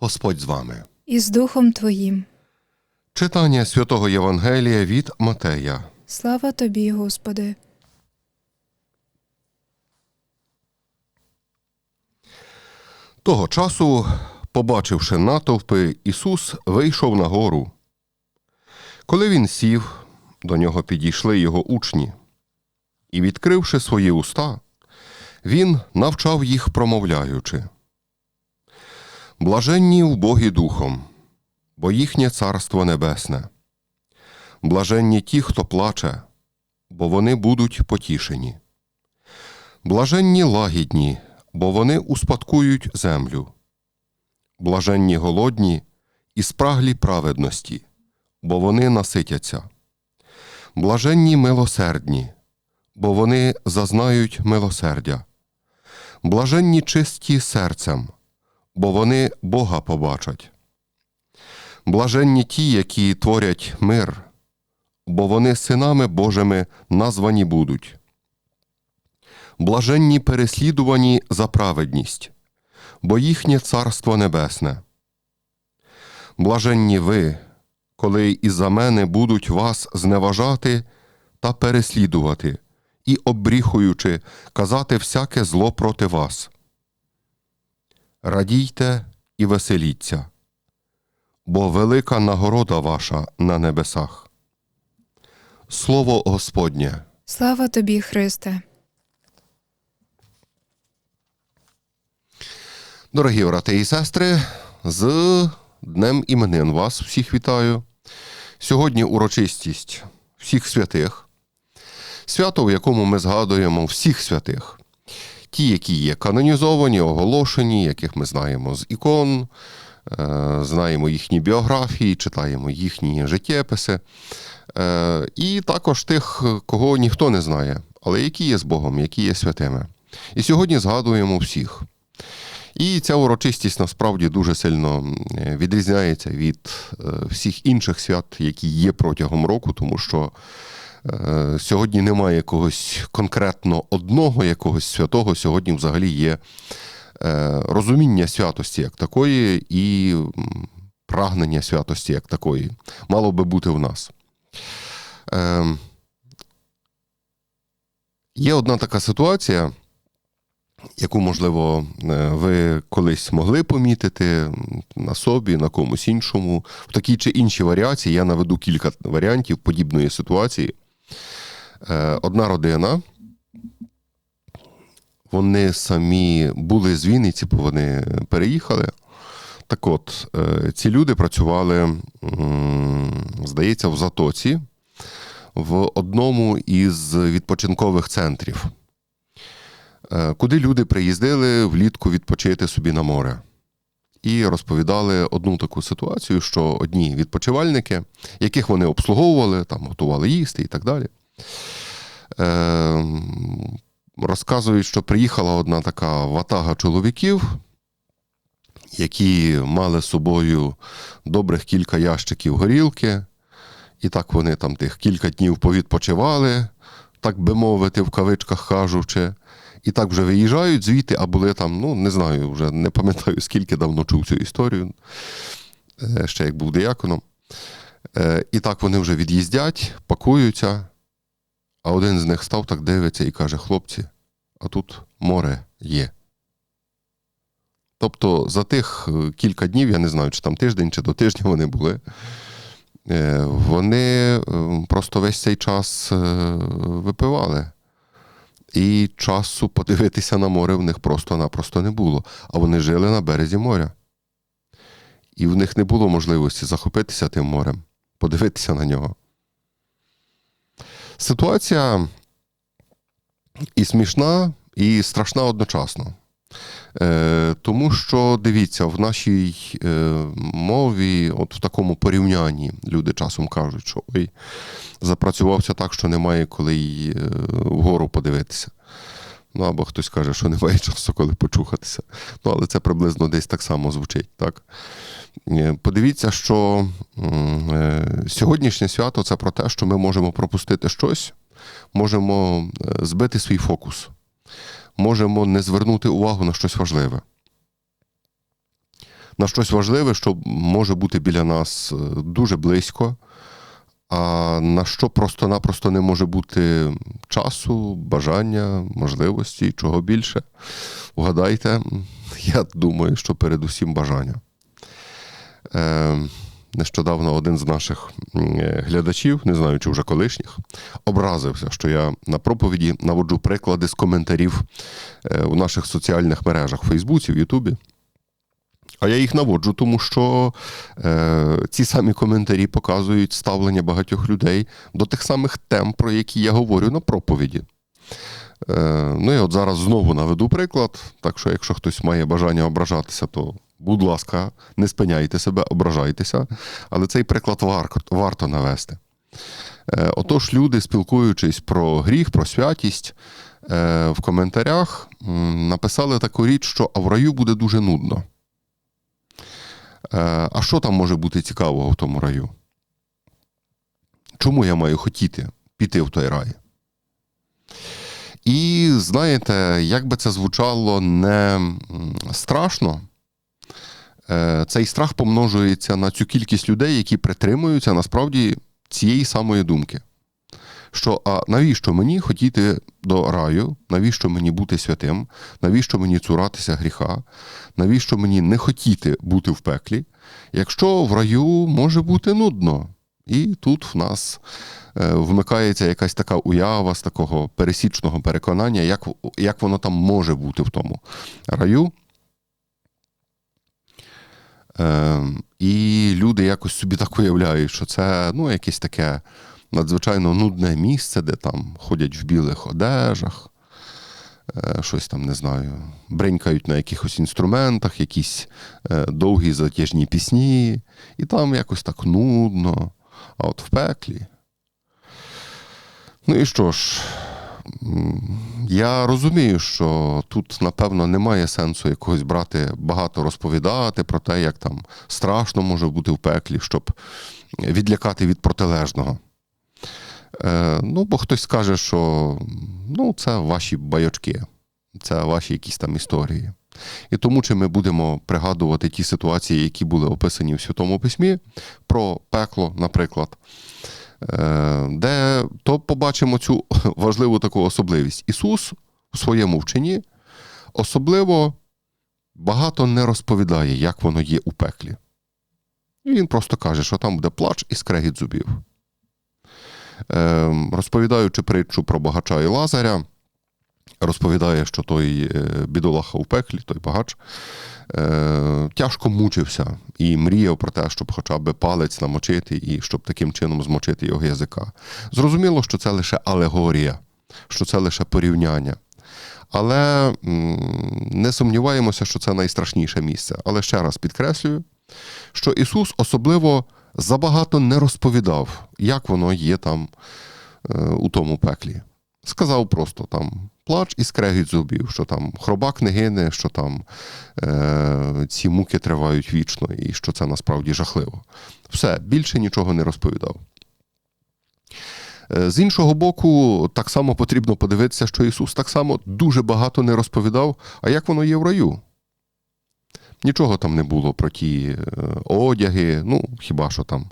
Господь з вами. і з Духом Твоїм. Читання святого Євангелія від Матея. Слава Тобі, Господи. Того часу, побачивши натовпи, Ісус вийшов на гору. Коли він сів, до нього підійшли його учні, і, відкривши свої уста, він навчав їх, промовляючи. Блаженні в Богі Духом, бо їхнє царство небесне. Блаженні ті, хто плаче, бо вони будуть потішені. Блаженні лагідні, бо вони успадкують землю. Блаженні голодні і спраглі праведності, бо вони наситяться. Блаженні милосердні, бо вони зазнають милосердя. Блаженні чисті серцем, бо вони Бога побачать. Блаженні ті, які творять мир, бо вони синами Божими названі будуть блаженні переслідувані за праведність, бо їхнє царство небесне. Блаженні ви, коли із-за мене будуть вас зневажати та переслідувати, і, обріхуючи, казати всяке зло проти вас. Радійте і веселіться, бо велика нагорода ваша на небесах. Слово Господнє. Слава Тобі, Христе. Дорогі брати і сестри, з Днем іменин вас всіх вітаю. Сьогодні урочистість всіх святих, свято, в якому ми згадуємо всіх святих, ті, які є канонізовані, оголошені, яких ми знаємо з ікон, е, знаємо їхні біографії, читаємо їхні життєписи, е, і також тих, кого ніхто не знає, але які є з Богом, які є святими. І сьогодні згадуємо всіх. І ця урочистість насправді дуже сильно відрізняється від е, всіх інших свят, які є протягом року, тому що сьогодні немає якогось конкретно одного якогось святого. Сьогодні взагалі є е, розуміння святості як такої і прагнення святості як такої. Мало би бути в нас. Е, Є одна така ситуація яку, можливо, е, ви колись могли помітити на собі, на комусь іншому, в такій чи іншій варіації. Я наведу кілька варіантів подібної ситуації. Е, Одна родина. Вони самі були з Вінниці, бо вони переїхали. Так от, е, ці люди працювали, здається, в Затоці в одному із відпочинкових центрів. Е, куди люди приїздили влітку відпочити собі на море. І розповідали одну таку ситуацію, що одні відпочивальники, яких вони обслуговували, там готували їсти і так далі, е, розказують, що приїхала одна така ватага чоловіків, які мали з собою добрих кілька ящиків горілки, і так вони там тих кілька днів повідпочивали, так би мовити, в кавичках кажучи. І так вже виїжджають звідти, а були там, ну не знаю, вже не пам'ятаю, скільки давно чув цю історію, е, ще як був дияконом. Е, І так вони вже від'їздять, пакуються, а один з них став так дивиться і каже: хлопці, а тут море є. Тобто за тих е, кілька днів, я не знаю, чи там тиждень, чи до тижня вони були, вони е, просто весь цей час випивали. І часу подивитися на море в них просто-напросто не було. А вони жили на березі моря. І в них не було можливості захопитися тим морем, подивитися на нього. Ситуація і смішна, і страшна одночасно. Е, Тому що дивіться, в нашій е, мові, от в такому порівнянні, люди часом кажуть, що ой, запрацювався так, що немає коли й е, вгору подивитися. Ну, або хтось каже, що немає часу, коли почухатися. Ну, але це приблизно десь так само звучить. Так? Подивіться, що сьогоднішнє свято це про те, що ми можемо пропустити щось, можемо збити свій фокус, можемо не звернути увагу на щось важливе. на щось важливе, що може бути біля нас е, дуже близько, а на що просто-напросто не може бути часу, бажання, можливості, чого більше. Угадайте, я думаю, що передусім бажання. Е, нещодавно один з наших е, глядачів, не знаю, чи вже колишніх, образився, що я на проповіді наводжу приклади з коментарів е, у наших соціальних мережах в Фейсбуці, в Ютубі. А я їх наводжу, тому що е, ці самі коментарі показують ставлення багатьох людей до тих самих тем, про які я говорю на проповіді. Е, ну і от зараз знову наведу приклад. Так що, якщо хтось має бажання ображатися, то будь ласка, не спиняйте себе, ображайтеся. Але цей приклад варто, навести. Е, отож, люди, спілкуючись про гріх, про святість, е, в коментарях написали таку річ, що а в раю буде дуже нудно. Е, А що там може бути цікавого в тому раю? Чому я маю хотіти піти в той рай? І знаєте, як би це звучало не страшно, цей страх помножується на цю кількість людей, які притримуються насправді цієї самої думки. Що а навіщо мені хотіти до раю, навіщо мені бути святим, навіщо мені цуратися гріха, навіщо мені не хотіти бути в пеклі, якщо в раю може бути нудно. І тут в нас е, вмикається якась така уява з такого пересічного переконання, як, як воно там може бути в тому раю. Е, і люди якось собі так уявляють, що це ну, якесь таке надзвичайно нудне місце, де там ходять в білих одежах, е, щось там не знаю, бренькають на якихось інструментах, якісь е, довгі затяжні пісні, і там якось так нудно, а от в пеклі. Ну і що ж, я розумію, що тут, напевно, немає сенсу якогось брати багато розповідати про те, як там страшно може бути в пеклі, щоб відлякати від протилежного. Е, ну, бо хтось скаже, що ну, це ваші байочки, це ваші якісь там історії. І тому, чи ми будемо пригадувати ті ситуації, які були описані в Святому Письмі, про пекло, наприклад, де то побачимо цю важливу таку особливість. Ісус у своєму вченні особливо багато не розповідає, як воно є у пеклі. Він просто каже, що там буде плач і скрегіт зубів. Е, розповідаючи притчу про багача і Лазаря, розповідає, що той е, бідолаха у пеклі, той багач, е, тяжко мучився і мріяв про те, щоб хоча б палець намочити і щоб таким чином змочити його язика. Зрозуміло, що це лише алегорія, що це лише порівняння. Але не сумніваємося, що це найстрашніше місце. Але ще раз підкреслюю, що Ісус особливо забагато не розповідав, як воно є там е, у тому пеклі. Сказав просто там плач і скрегіт зубів, що там хробак не гине, що там е, ці муки тривають вічно, і що це насправді жахливо. Все, більше нічого не розповідав. Е, З іншого боку, так само потрібно подивитися, що Ісус так само дуже багато не розповідав, а як воно є в раю. Нічого там не було про ті е, одяги, ну хіба що там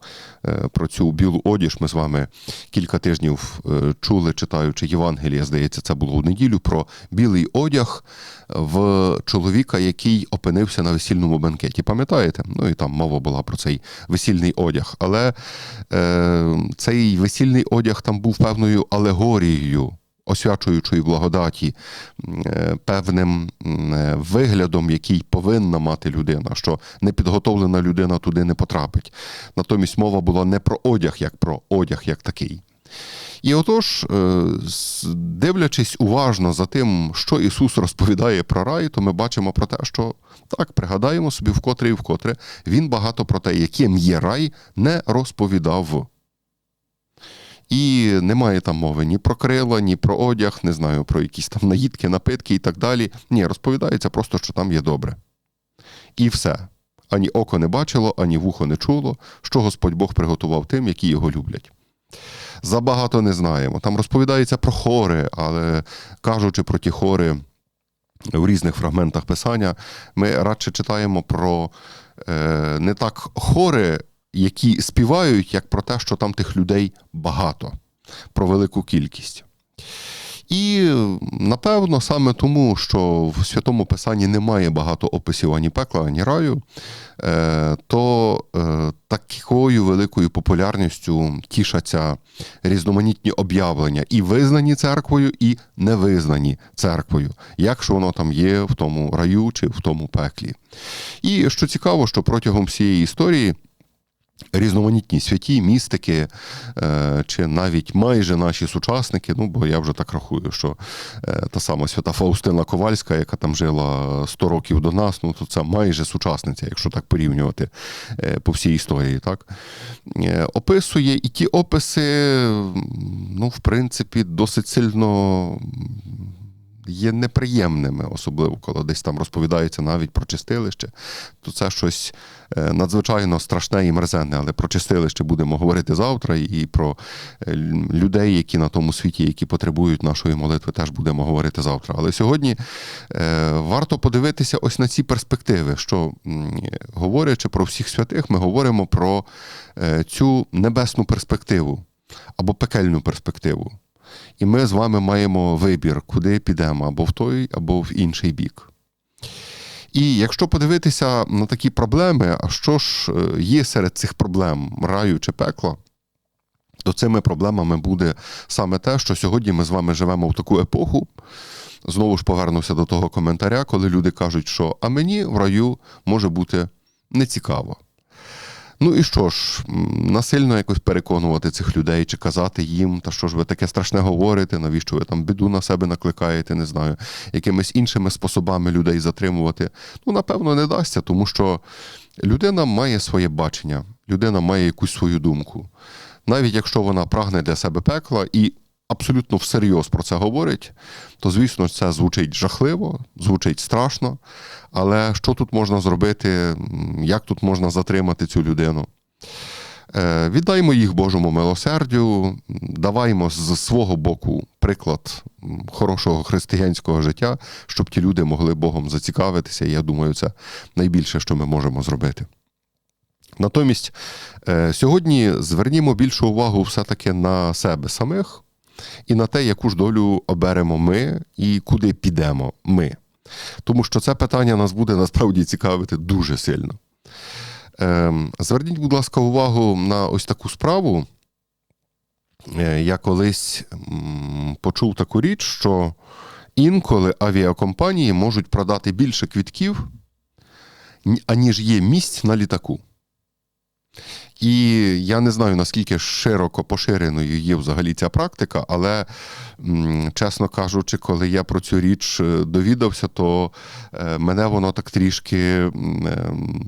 е, про цю білу одіж ми з вами кілька тижнів е, чули, читаючи Євангелія, здається, це було у неділю, про білий одяг в чоловіка, який опинився на весільному бенкеті. Пам'ятаєте? Ну і там мова була про цей весільний одяг. Але е, цей весільний одяг там був певною алегорією освячуючої благодаті, е, певним е, виглядом, який повинна мати людина, що непідготовлена людина туди не потрапить. Натомість мова була не про одяг, як про одяг як такий. І отож, е, дивлячись уважно за тим, що Ісус розповідає про рай, то ми бачимо про те, що так, пригадаємо собі вкотре і вкотре, Він багато про те, яким є рай, не розповідав. І немає там мови ні про крила, ні про одяг, не знаю, про якісь там наїдки, напитки і так далі. Ні, розповідається просто, що там є добре. І все. Ані око не бачило, ані вухо не чуло, що Господь Бог приготував тим, які його люблять. Забагато не знаємо. Там розповідається про хори, але кажучи про ті хори, в різних фрагментах писання, ми радше читаємо про е, не так хори, які співають, як про те, що там тих людей багато, про велику кількість. І напевно саме тому, що в святому писанні немає багато описів ані пекла, ані раю, е, то е, такою великою популярністю тішаться різноманітні об'явлення, і визнані церквою, і не визнані церквою, якщо воно там є в тому раю чи в тому пеклі. І що цікаво, що протягом всієї історії. Різноманітні святі, містики, е, чи навіть майже наші сучасники, ну бо я вже так рахую, що е, та сама свята Фаустина Ковальська, яка там жила 100 років до нас, ну то це майже сучасниця, якщо так порівнювати е, по всій історії, так? Описує і ті описи, ну, в принципі, досить сильно є неприємними, особливо коли десь там розповідається навіть про чистилище, то це щось е, надзвичайно страшне і мерзенне. Але про чистилище будемо говорити завтра, і про е, людей, які на тому світі, які потребують нашої молитви, теж будемо говорити завтра. Але сьогодні е, варто подивитися ось на ці перспективи, що говорячи про всіх святих, ми говоримо про цю небесну перспективу або пекельну перспективу. І ми з вами маємо вибір, куди підемо, або в той, або в інший бік. І якщо подивитися на такі проблеми, а що ж е, є серед цих проблем раю чи пекла, то цими проблемами буде саме те, що сьогодні ми з вами живемо в таку епоху. Знову ж повернуся до того коментаря, коли люди кажуть, що а мені в раю може бути нецікаво. Ну і що ж, насильно якось переконувати цих людей чи казати їм, та що ж ви таке страшне говорите, навіщо ви там біду на себе накликаєте, не знаю, якимись іншими способами людей затримувати. Ну, напевно, не дасться, тому що людина має своє бачення, людина має якусь свою думку. Навіть якщо вона прагне для себе пекла і абсолютно всерйоз про це говорить, то звісно це звучить жахливо, звучить страшно. Але що тут можна зробити, як тут можна затримати цю людину? Е, Віддаймо їх Божому милосердю, даваймо з свого боку приклад хорошого християнського життя, щоб ті люди могли Богом зацікавитися. І я думаю, це найбільше, що ми можемо зробити. Натомість е, сьогодні звернімо більшу увагу все-таки на себе самих і на те, яку ж долю оберемо ми і куди підемо ми. Тому що це питання нас буде насправді цікавити дуже сильно. Ем, Зверніть, будь ласка, увагу на ось таку справу. Е, Я колись почув таку річ, що інколи авіакомпанії можуть продати більше квітків, аніж є місць на літаку. І я не знаю, наскільки широко поширеною є взагалі ця практика, але, чесно кажучи, коли я про цю річ е, довідався, то е, мене воно так трішки е,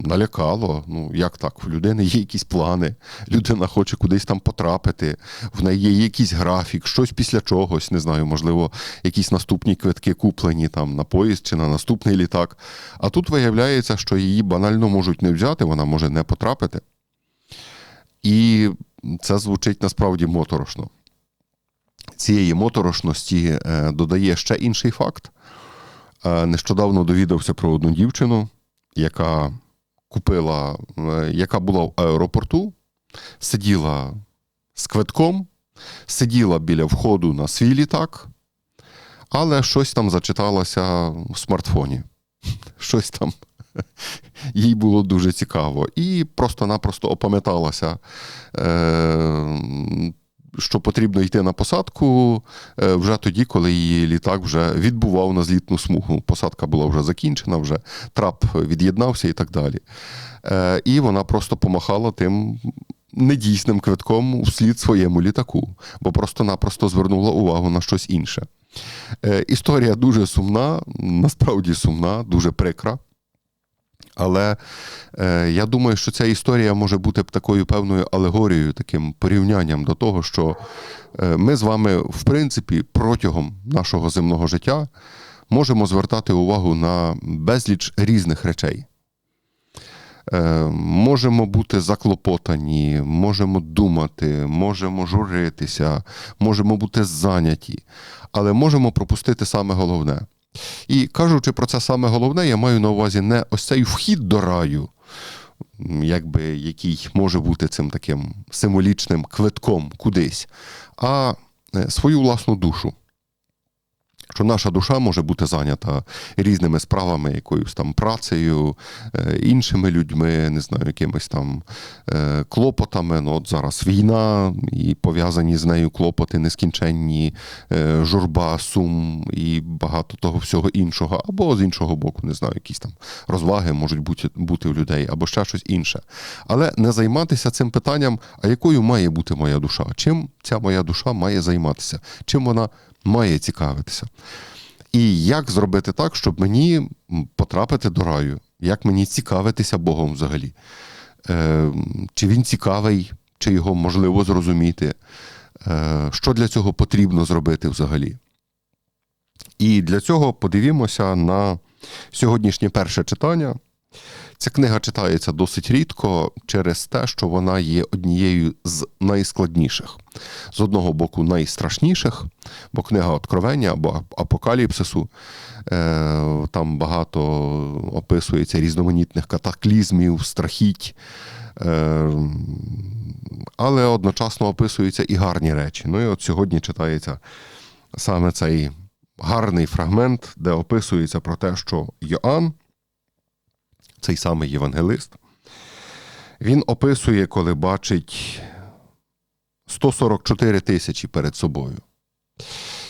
налякало. Ну, як так? В людини є якісь плани, людина хоче кудись там потрапити, в неї є якийсь графік, щось після чогось, не знаю, можливо, якісь наступні квитки куплені там на поїзд чи на наступний літак. А тут виявляється, що її банально можуть не взяти, вона може не потрапити. І це звучить насправді моторошно. Цієї моторошності е, додає ще інший факт. Е, Нещодавно довідався про одну дівчину, яка купила, е, яка була в аеропорту, сиділа з квитком, сиділа біля входу на свій літак, але щось там зачиталося в смартфоні. Щось там їй було дуже цікаво. І просто-напросто опам'яталася, е, що потрібно йти на посадку е, вже тоді, коли її літак вже відбував на злітну смугу. Посадка була вже закінчена, вже трап від'єднався і так далі. Е, І вона просто помахала тим. Недійсним квитком вслід своєму літаку, бо просто-напросто звернула увагу на щось інше. Історія дуже сумна, насправді сумна, дуже прикра. Але е, я думаю, що ця історія може бути такою певною алегорією, таким порівнянням до того, що е, ми з вами, в принципі, протягом нашого земного життя можемо звертати увагу на безліч різних речей. Е, можемо бути заклопотані, можемо думати, можемо журитися, можемо бути зайняті, але можемо пропустити саме головне. І кажучи про це саме головне, я маю на увазі не ось цей вхід до раю, якби який може бути цим таким символічним квитком кудись, а е, свою власну душу. Що наша душа може бути зайнята різними справами, якоюсь там працею, е, іншими людьми, не знаю, якимись там е, клопотами. Ну, от зараз війна і пов'язані з нею клопоти нескінченні, е, журба, сум і багато того всього іншого. Або з іншого боку, не знаю, якісь там розваги можуть бути, бути у людей, або ще щось інше. Але не займатися цим питанням, а якою має бути моя душа? Чим ця моя душа має займатися? Чим вона має цікавитися? І як зробити так, щоб мені потрапити до раю? Як мені цікавитися Богом взагалі? Е, чи він цікавий, чи його можливо зрозуміти? Е, що для цього потрібно зробити взагалі? І для цього подивімося на сьогоднішнє перше читання. Ця книга читається досить рідко через те, що вона є однією з найскладніших. З одного боку, найстрашніших, бо книга Откровення або Апокаліпсису, е, там багато описується різноманітних катаклізмів, страхіть, е, але одночасно описуються і гарні речі. Ну і от сьогодні читається саме цей гарний фрагмент, де описується про те, що Йоанн, цей самий євангелист, він описує, коли бачить 144 тисячі перед собою.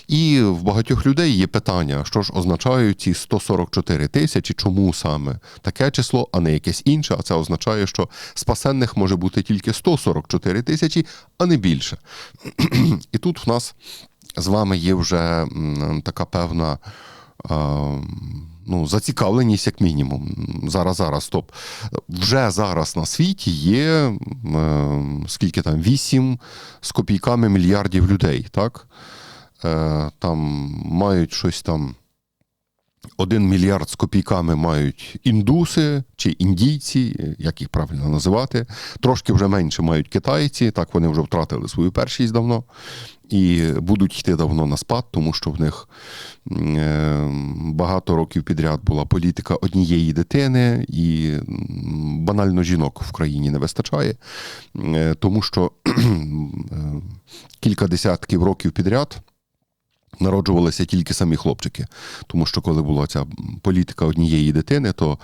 І в багатьох людей є питання, що ж означають ці 144 тисячі, чому саме таке число, а не якесь інше. А це означає, що спасенних може бути тільки 144 тисячі, а не більше. І тут в нас з вами є вже така певна. Ну, зацікавленість, як мінімум. Зараз, зараз, стоп. Вже зараз на світі є е, скільки там, 8 з копійками мільярдів людей, так? Е, там мають щось там. Один мільярд з копійками мають індуси чи індійці, як їх правильно називати. Трошки вже менше мають китайці, так вони вже втратили свою першість давно і будуть йти давно на спад, тому що в них е, багато років підряд була політика однієї дитини, і банально жінок в країні не вистачає, е, тому що е, кілька десятків років підряд. Народжувалися тільки самі хлопчики, тому що коли була ця політика однієї дитини, то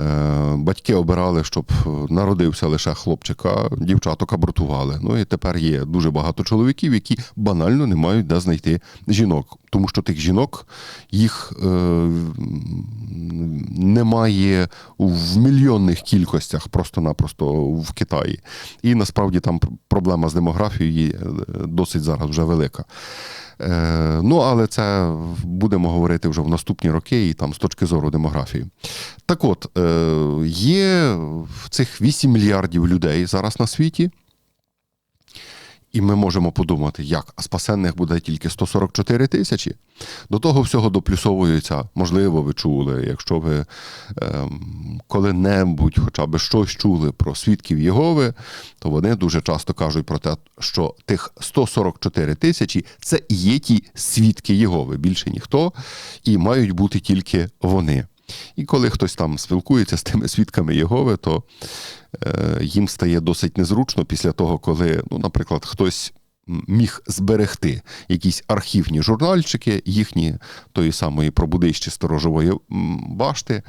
е, батьки обирали, щоб народився лише хлопчик, а дівчаток абортували. Ну і тепер є дуже багато чоловіків, які банально не мають де знайти жінок, тому що тих жінок їх е, немає в мільйонних кількостях, просто-напросто в Китаї. І насправді там проблема з демографією є досить зараз вже велика. Е, ну, але це будемо говорити вже в наступні роки, і там з точки зору демографії. Так от, е, є цих 8 мільярдів людей зараз на світі. І ми можемо подумати, як а спасенних буде тільки 144 тисячі. До того всього доплюсовується, можливо, ви чули, якщо ви ем, коли-небудь хоча б щось чули про свідків Єгови, то вони дуже часто кажуть про те, що тих 144 тисячі це і є ті свідки Єгови, більше ніхто, і мають бути тільки вони. І коли хтось там спілкується з тими свідками Єгови, то е, їм стає досить незручно після того, коли, ну, наприклад, хтось міг зберегти якісь архівні журнальчики, їхні тої самої пробудищі сторожової башти,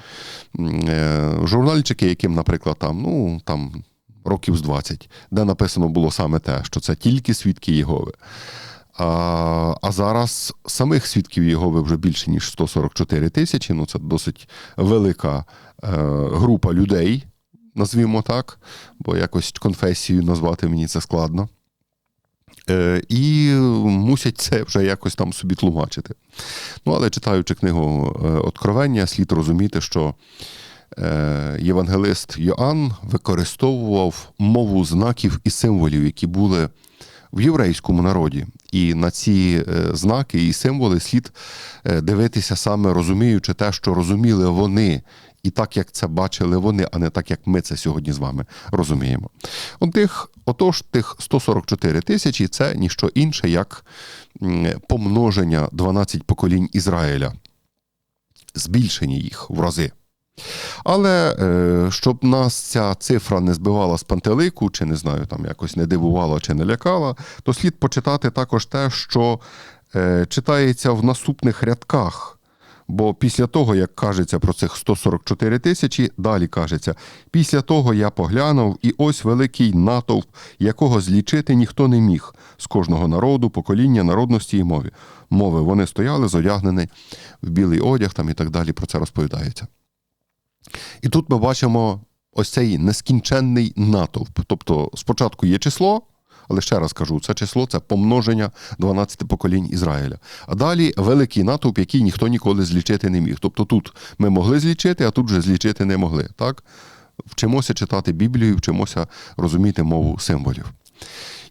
е, журнальчики, яким, наприклад, там, ну, там років з 20, де написано було саме те, що це тільки свідки Єгови. А, а зараз самих свідків Єгови вже більше, ніж 144 тисячі. Ну, це досить велика е, група людей, назвімо так, бо якось конфесію назвати мені це складно. Е, і мусять це вже якось там собі тлумачити. Ну, але читаючи книгу е, Откровення, слід розуміти, що е, євангелист Йоанн використовував мову знаків і символів, які були в єврейському народі. І на ці е, знаки і символи слід е, дивитися саме розуміючи те, що розуміли вони, і так, як це бачили вони, а не так, як ми це сьогодні з вами розуміємо. От тих, отож, тих 144 тисячі це ніщо інше, як помноження 12 поколінь Ізраїля. збільшення їх в рази. Але е, щоб нас ця цифра не збивала з пантелику, чи не знаю, там якось не дивувала чи не лякала, то слід почитати також те, що е, читається в наступних рядках. Бо після того, як кажеться про цих 144 тисячі, далі кажеться: після того я поглянув, і ось великий натовп, якого злічити ніхто не міг з кожного народу, покоління, народності і мови. Мови вони стояли зодягнені в білий одяг там і так далі. Про це розповідається. І тут ми бачимо ось цей нескінченний натовп. Тобто, спочатку є число, але ще раз кажу, це число це помноження 12 поколінь Ізраїля. А далі великий натовп, який ніхто ніколи злічити не міг. Тобто тут ми могли злічити, а тут вже злічити не могли. Так? Вчимося читати Біблію, вчимося розуміти мову символів.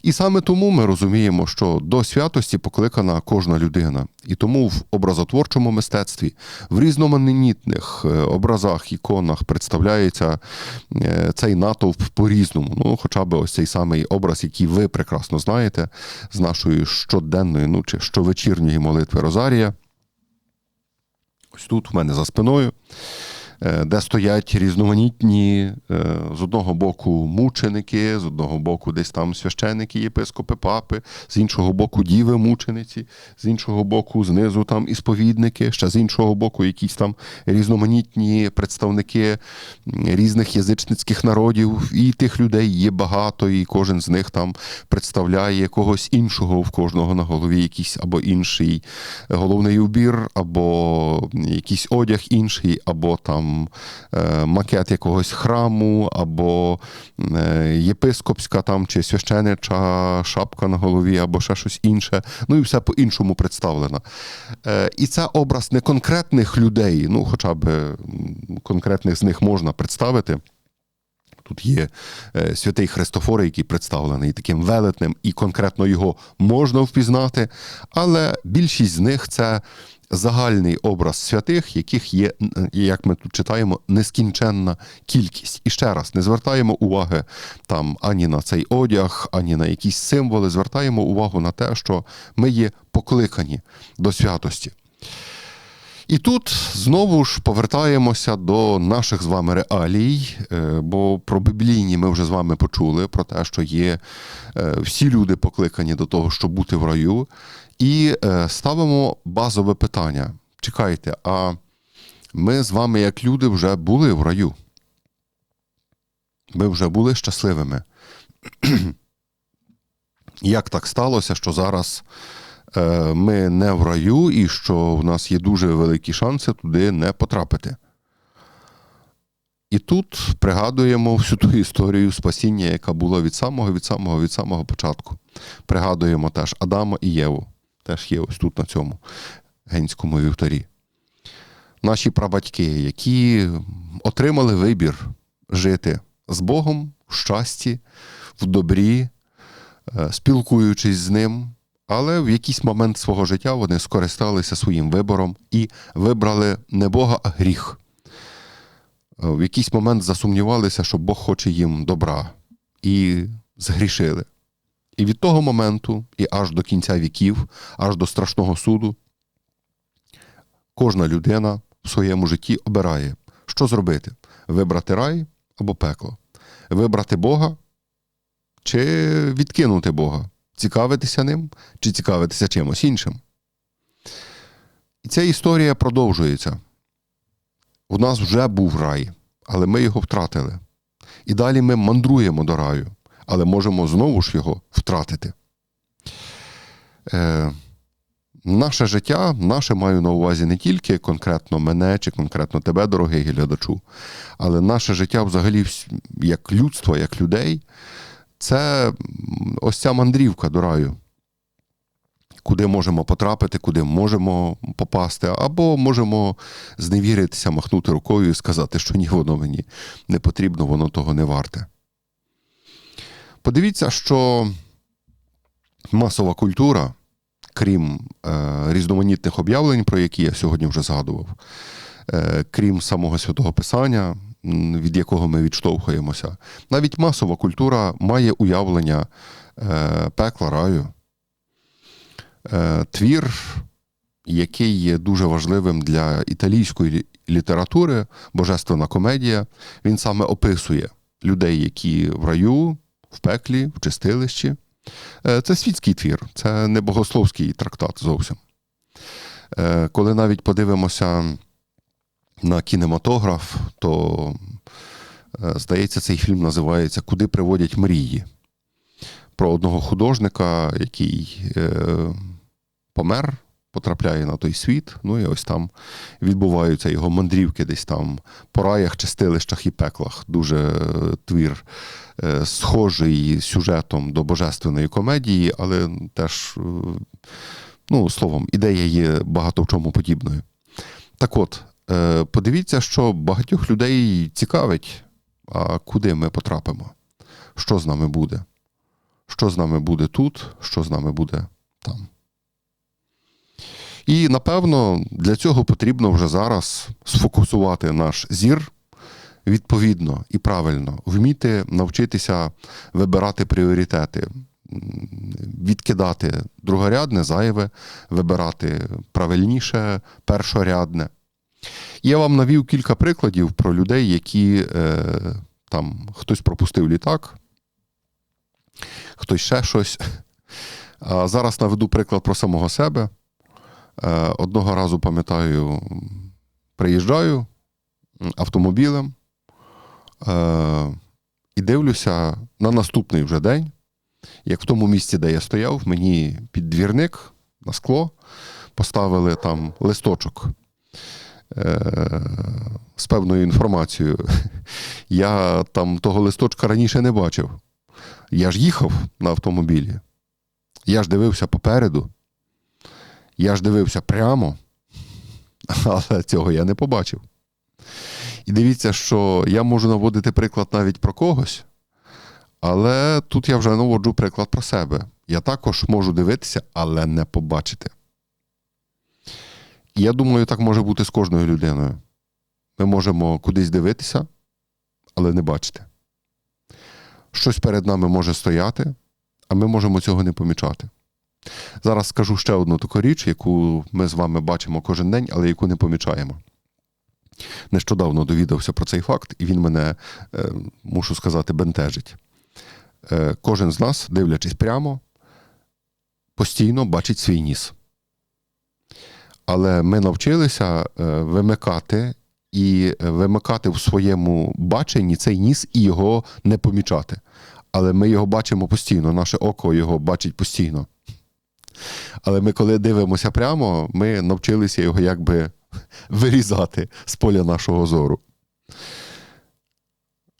І саме тому ми розуміємо, що до святості покликана кожна людина. І тому в образотворчому мистецтві, в різноманітних е, образах, іконах представляється е, цей натовп по-різному. Ну, хоча б ось цей самий образ, який ви прекрасно знаєте, з нашої щоденної, ну чи щовечірньої молитви Розарія. Ось тут в мене за спиною. Е, Де стоять різноманітні е, з одного боку мученики, з одного боку десь там священики, єпископи, папи, з іншого боку діви мучениці, з іншого боку знизу там і сповідники, ще з іншого боку якісь там різноманітні представники різних язичницьких народів. І тих людей є багато, і кожен з них там представляє когось іншого в кожного на голові, якийсь або інший головний убір, або якийсь одяг інший, або там е, макет якогось храму, або е, єпископська там чи священича шапка на голові, або ще щось інше. Ну і все по-іншому представлено. Е, і це образ не конкретних людей, ну хоча б конкретних з них можна представити. Тут є святий Христофор, який представлений таким велетнем, і конкретно його можна впізнати, але більшість з них це загальний образ святих, яких є, як ми тут читаємо, нескінченна кількість. І ще раз не звертаємо уваги там ані на цей одяг, ані на якісь символи. Звертаємо увагу на те, що ми є покликані до святості. І тут знову ж повертаємося до наших з вами реалій, е, бо про біблійні ми вже з вами почули, про те, що є е, всі люди покликані до того, щоб бути в раю. І е, ставимо базове питання. Чекайте, а ми з вами, як люди, вже були в раю. Ми вже були щасливими. Як так сталося, що зараз ми не в раю і що в нас є дуже великі шанси туди не потрапити? І тут пригадуємо всю ту історію спасіння, яка була від самого, від самого, від самого початку. Пригадуємо теж Адама і Єву. Теж є ось тут на цьому генському вівтарі. Наші прабатьки, які отримали вибір жити з Богом в щасті, в добрі, е, спілкуючись з ним, але в якийсь момент свого життя вони скористалися своїм вибором і вибрали не Бога, а гріх. Е, В якийсь момент засумнівалися, що Бог хоче їм добра, і згрішили. І від того моменту, і аж до кінця віків, аж до страшного суду, кожна людина в своєму житті обирає, що зробити: вибрати рай або пекло, вибрати Бога чи відкинути Бога, цікавитися ним чи цікавитися чимось іншим. І ця історія продовжується. У нас вже був рай, але ми його втратили. І далі ми мандруємо до раю, але можемо знову ж його втратити. Е, наше життя, наше маю на увазі не тільки конкретно мене чи конкретно тебе, дорогий глядачу, але наше життя взагалі як людство, як людей, це ось ця мандрівка до раю. Куди можемо потрапити, куди можемо попасти, або можемо зневіритися, махнути рукою і сказати, що ні, воно мені не потрібно, воно того не варте. Подивіться, що масова культура, крім е, різноманітних об'явлень, про які я сьогодні вже згадував, е, крім самого святого Писання, від якого ми відштовхуємося, навіть масова культура має уявлення е, пекла раю. Е, твір який є дуже важливим для італійської літератури, божественна комедія. Він саме описує людей, які в раю, в пеклі, в чистилищі. Е, Це світський твір, це не богословський трактат зовсім. Е, Коли навіть подивимося на кінематограф, то е, здається, цей фільм називається Куди приводять мрії про одного художника, який е, помер, потрапляє на той світ. Ну і ось там відбуваються його мандрівки десь там по раях, чистилищах і пеклах. Дуже е, твір е, схожий сюжетом до божественної комедії, але теж, ну, словом, ідея є багато в чому подібною. Так от, подивіться, що багатьох людей цікавить, а куди ми потрапимо, що з нами буде що з нами буде тут, що з нами буде там. І напевно для цього потрібно вже зараз сфокусувати наш зір відповідно і правильно, вміти навчитися вибирати пріоритети, відкидати другорядне, зайве, вибирати правильніше, першорядне. Я вам навів кілька прикладів про людей, які е, там хтось пропустив літак, хтось ще щось. А зараз наведу приклад про самого себе. Е, Одного разу пам'ятаю, приїжджаю автомобілем е, і дивлюся на наступний вже день, як в тому місці, де я стояв, мені під двірник на скло поставили там листочок з певною інформацією. Я там того листочка раніше не бачив. Я ж їхав на автомобілі. Я ж дивився попереду. Я ж дивився прямо, але цього я не побачив. І дивіться, що я можу наводити приклад навіть про когось, але тут я вже наводжу приклад про себе. Я також можу дивитися, але не побачити. Я думаю, так може бути з кожною людиною. Ми можемо кудись дивитися, але не бачити щось перед нами може стояти, а ми можемо цього не помічати. Зараз скажу ще одну таку річ, яку ми з вами бачимо кожен день, але яку не помічаємо. Нещодавно довідався про цей факт, і він мене, е, мушу сказати, бентежить. Е, Кожен з нас, дивлячись прямо, постійно бачить свій ніс. Але ми навчилися е, вимикати і е, вимикати в своєму баченні цей ніс і його не помічати. Але ми його бачимо постійно, наше око його бачить постійно. Але ми, коли дивимося прямо, ми навчилися його якби вирізати з поля нашого зору.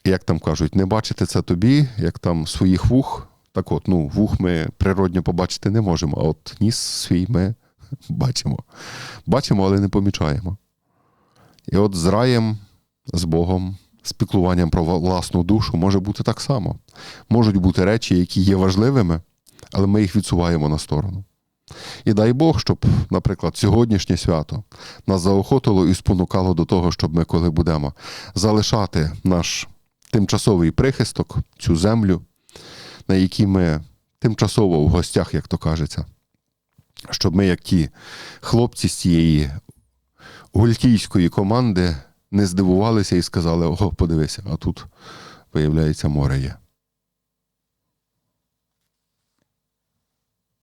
Як там кажуть, не бачити це тобі, як там своїх вух. Так от, ну, вух ми природньо побачити не можемо, а от ніс свій ми бачимо. Бачимо, але не помічаємо. І от з раєм, з Богом, з піклуванням про власну душу може бути так само. Можуть бути речі, які є важливими, але ми їх відсуваємо на сторону. І дай Бог, щоб, наприклад, сьогоднішнє свято нас заохотило і спонукало до того, щоб ми, коли будемо залишати наш тимчасовий прихисток, цю землю, на якій ми тимчасово в гостях, як то кажеться, щоб ми, як ті хлопці з цієї гультійської команди не здивувалися і сказали: Ого, подивися, а тут, виявляється, море є.